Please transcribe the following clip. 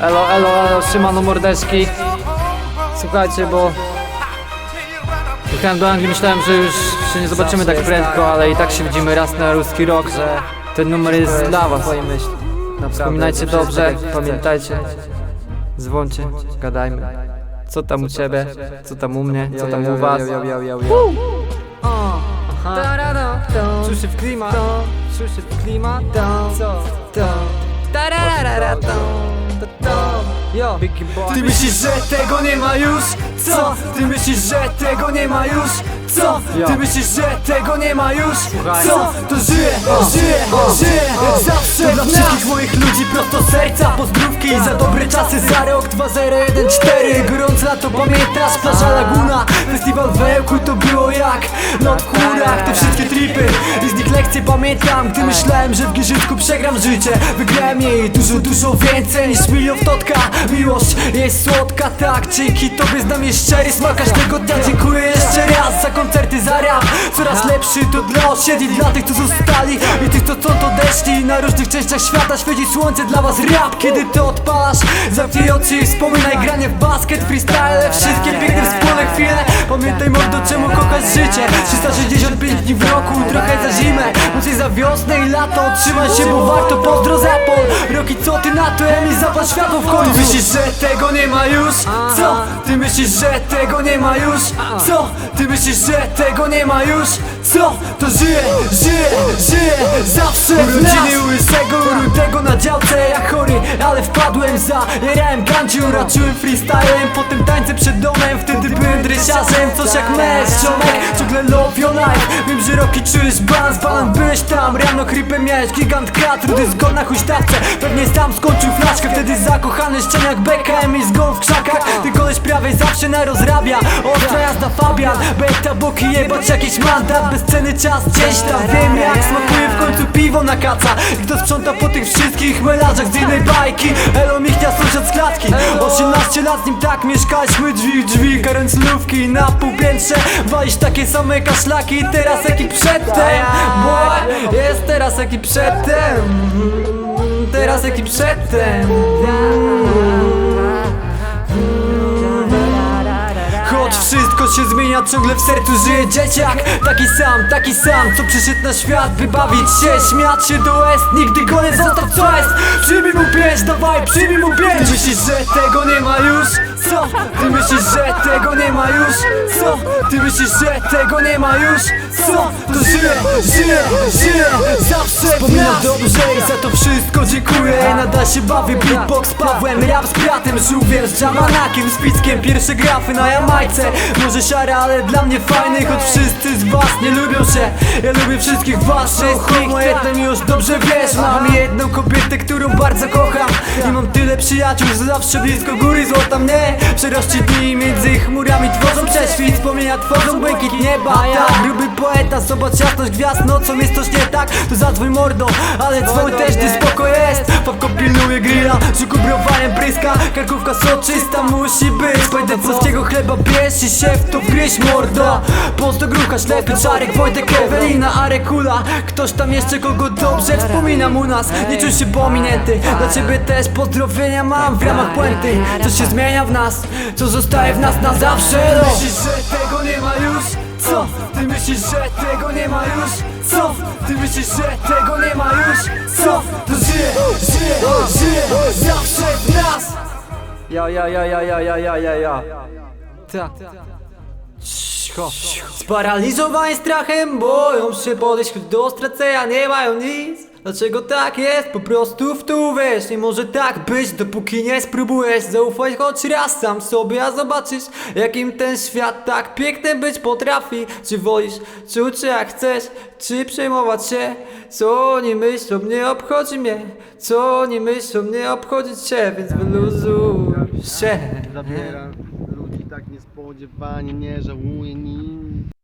Elo, elo, elo, Szymano Mordeczki. Słuchajcie, bo jechałem do Anglii, myślałem, że już się nie zobaczymy tak prędko, ale i tak się widzimy raz na ruski rok, że ten numer jest dla was. Wspominajcie dobrze, pamiętajcie. Dzwoncie, gadajmy. Co tam u ciebie, co tam u mnie, co tam u was. Czuszy w klimat, czuszy w klimat, co? Yo. Ty myślisz, że tego nie ma już? Co? Ty myślisz, że tego nie ma już? Co? Ty myślisz, że tego nie ma już? Co? To żyje, żyje, żyje Zawsze to dla wszystkich moich ludzi prosto serca Pozdrówki za dobre czasy za rok 2014 Gorące lato pamiętasz, plaża Laguna Festiwal w Ełku to było jak lot pamiętam Gdy myślałem, że w Giżycku przegram życie. Wygrałem jej dużo, dużo więcej niż milion totka. Miłość jest słodka, tak Dzięki tobie znam je szczery smak. Każdego dnia Dziękuję jeszcze raz za koncerty, za rap. Coraz lepszy to dla osiedli, dla tych co zostali. I tych co stąd odeszli Na różnych częściach świata świeci słońce dla was. Rap Kiedy to odpalasz, zamknij oczy i wspominaj granie w basket Freestyle, wszystkie piękne chwile Pamiętaj mordo czemu kochasz życie 365 dni w roku, trochę za zimę Mocniej za wiosnę i lato Trzymaj się, bo warto, pozdro Zapol Roki, co ty na to, Emil, zapal światło w końcu Ty myślisz, że tego nie ma już? Co? Ty myślisz, że tego nie ma już? Co? Ty myślisz, że tego nie ma już? Co? To żyje, żyje, żyje Zawsze Urodziny łysego, rudego na działce Jak chory, ale wpadłem za Jarałem ganciu, raczyłem freestylem Potem tańce przed domem, wtedy byłem dresiarzem Coś jak mecz, ziomek, ciągle love your life. Wiem, że roki czujesz balans, balan byłeś tam. Rano creepem miałeś gigantka, trudy zgon na huśtawce Pewnie tam skończył flaszkę, wtedy zakochany szczeniak BKM i zgon w krzakach Ty koleś prawie zawsze na rozrabia Ostra jazda Fabian, beta boki jebać jakiś mandat Bez ceny czas gdzieś tam Wiem jak smakuje w końcu piwo na kaca. Kto sprząta po tych wszystkich melarzach z innej bajki. Elo Michnia sąsiad z klatki. 18 lat z nim tak mieszkaliśmy drzwi w drzwi Karęclówki na półpiętrze. Walisz takie same kaszlaki Teraz jak i przedtem. Boy, jest teraz jak i przedtem. Teraz jak i przedtem się zmienia, ciągle w sercu żyje dzieciak Taki sam, taki sam, co przyszedł na świat By bawić się, śmiać się do est Nigdy go nie zostaw, co jest Przyjmij mu pięć, dawaj, przyjmij mu pięć Ty myślisz, że tego nie ma już? Co? Ty myślisz, że tego nie ma już? Co? Ty myślisz, że tego nie ma już? Co? To żyje, żyje, żyje Zawsze Wspominam dobrze i za to wszystko dziękuję Nadal się bawię, beatbox z Pawłem Rap z bratem, żółwiem, z Jamanakiem Z Pickiem, pierwsze grafy na Jamajce. Może siara, ale dla mnie fajny Choć wszyscy z was nie lubią się. Ja lubię wszystkich was, wszystkich Moje jednym już dobrze wiesz Mam jedną kobietę, przyjaciół, że zawsze blisko góry złota mnie. Przerości dni między chmurami Tworzą prześwit, wspomnienia tworzą błękit nieba. Tak, gruby poeta, zobacz jasność gwiazd Nocą jest coś nie tak, to zadzwoń mordo Ale dzwoń też, gdy spoko jest. Papko pilnuje grilla, żuku browarem Karkówka soczysta musi być Pojdę polskiego chleba, bierz i się w to wgryź mordo Pozdro grucha, ślepy czarek, Wojtek, Ewelina, Arekula Ktoś tam jeszcze kogo dobrze wspominam u nas Nie czuj się pominięty, dla ciebie też pozdrowienia mam w ramach puenty Co się zmienia w nas, co zostaje w nas na zawsze no. Myślisz, że tego nie ma już? Co? Ty myślisz, że tego nie ma już? Co? Ty myślisz, że tego nie ma już? Ja, ja, ja, ja, ja, ja, ja, ja, ja. Ta. Cicho. Sparaliżowani strachem boją się podejść choć do stracenia nie mają nic Dlaczego tak jest? Po prostu w tu wiesz Nie może tak być, dopóki nie spróbujesz Zaufać choć raz sam sobie, a zobaczysz Jakim ten świat tak piękny być potrafi Czy wolisz czuć jak chcesz, czy przejmować się Co oni myślą, nie obchodzi mnie Co oni myślą, nie obchodzi cię Więc wyluzuj się Zabiera ludzi tak niespodziewanie, nie żałuję nic